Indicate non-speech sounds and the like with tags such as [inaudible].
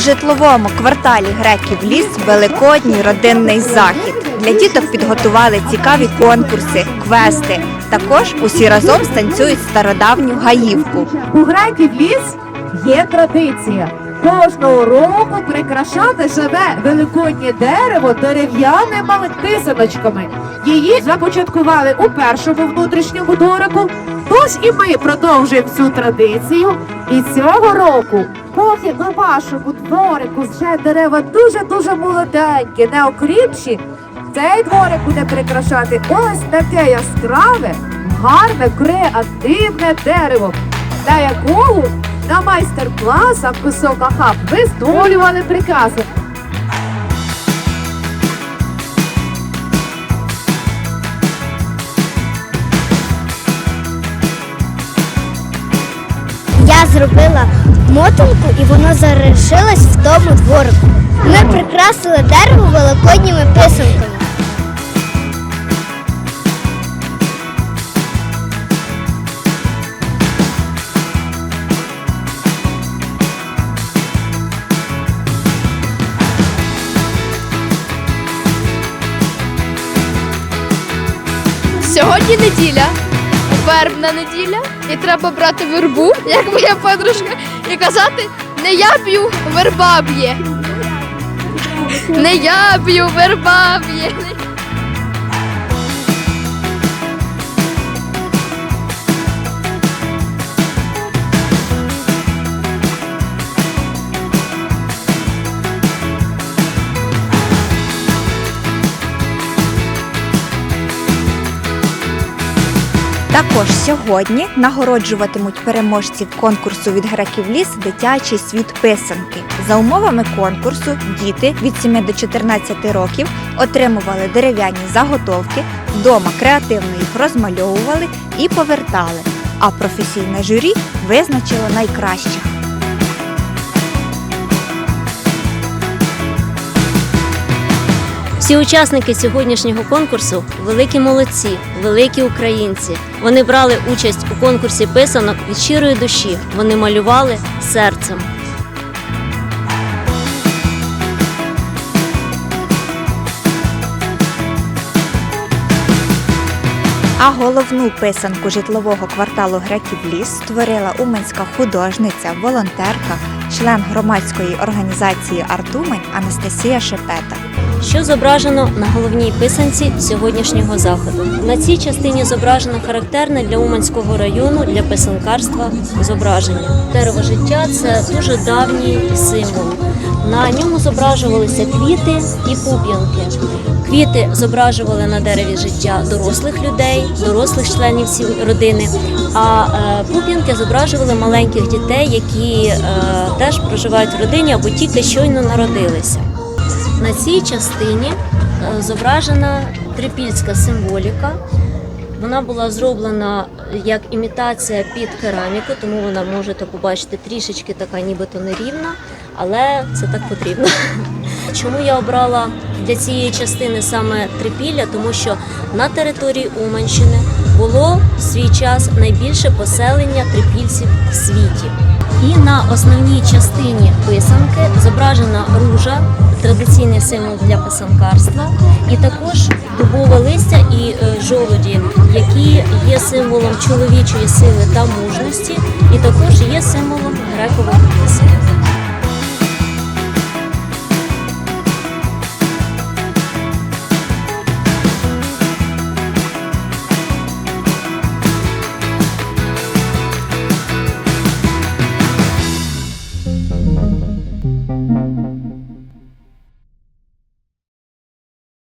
житловому кварталі греків ліс великодній родинний захід. Для діток підготували цікаві конкурси, квести. Також усі разом станцюють стародавню гаївку. У греків ліс є традиція. Кожного року прикрашати живе великоднє дерево дерев'яними писаночками. Її започаткували у першому внутрішньому дворику. Тож і ми продовжуємо цю традицію. І цього року, поки на вашому дворику вже дерева дуже-дуже молоденькі, неокріпші, цей дворик буде прикрашати ось таке яскраве, гарне, креативне дерево, для якого на майстер-класах у Сокахаб вистоювали прикази. Зробила мотанку і воно заришилось в тому дворику. Ми прикрасили дерево великодніми писанками. Сьогодні неділя, вербна неділя, і треба брати вербу, як моя подружка, і казати не я б'ю, верба б'є. Не я б'ю, верба б'є. Також сьогодні нагороджуватимуть переможців конкурсу від греків ліс дитячий світ писанки. За умовами конкурсу діти від 7 до 14 років отримували дерев'яні заготовки, вдома креативно їх розмальовували і повертали. А професійне журі визначило найкращих. Всі учасники сьогоднішнього конкурсу великі молодці, великі українці. Вони брали участь у конкурсі писанок від щирої душі. Вони малювали серцем. А головну писанку житлового кварталу греків ліс створила уменська художниця, волонтерка, член громадської організації Артумень Анастасія Шепета. Що зображено на головній писанці сьогоднішнього заходу? На цій частині зображено характерне для Уманського району для писанкарства зображення. Дерево життя це дуже давній символ. На ньому зображувалися квіти і пуп'янки. Квіти зображували на дереві життя дорослих людей, дорослих членів родини. А е, пуп'янки зображували маленьких дітей, які е, теж проживають в родині або тільки щойно народилися. На цій частині е, зображена трипільська символіка. Вона була зроблена як імітація під кераміку, тому вона можете побачити трішечки така нібито нерівна, але це так потрібно. [laughs] Чому я обрала для цієї частини саме трипілля? Тому що на території Уманщини було в свій час найбільше поселення трипільців в світі. І на основній частині писанки зображена ружа, традиційний символ для писанкарства, і також дубове листя і жолоді, жолуді, які є символом чоловічої сили та мужності, і також є символом грекових писання.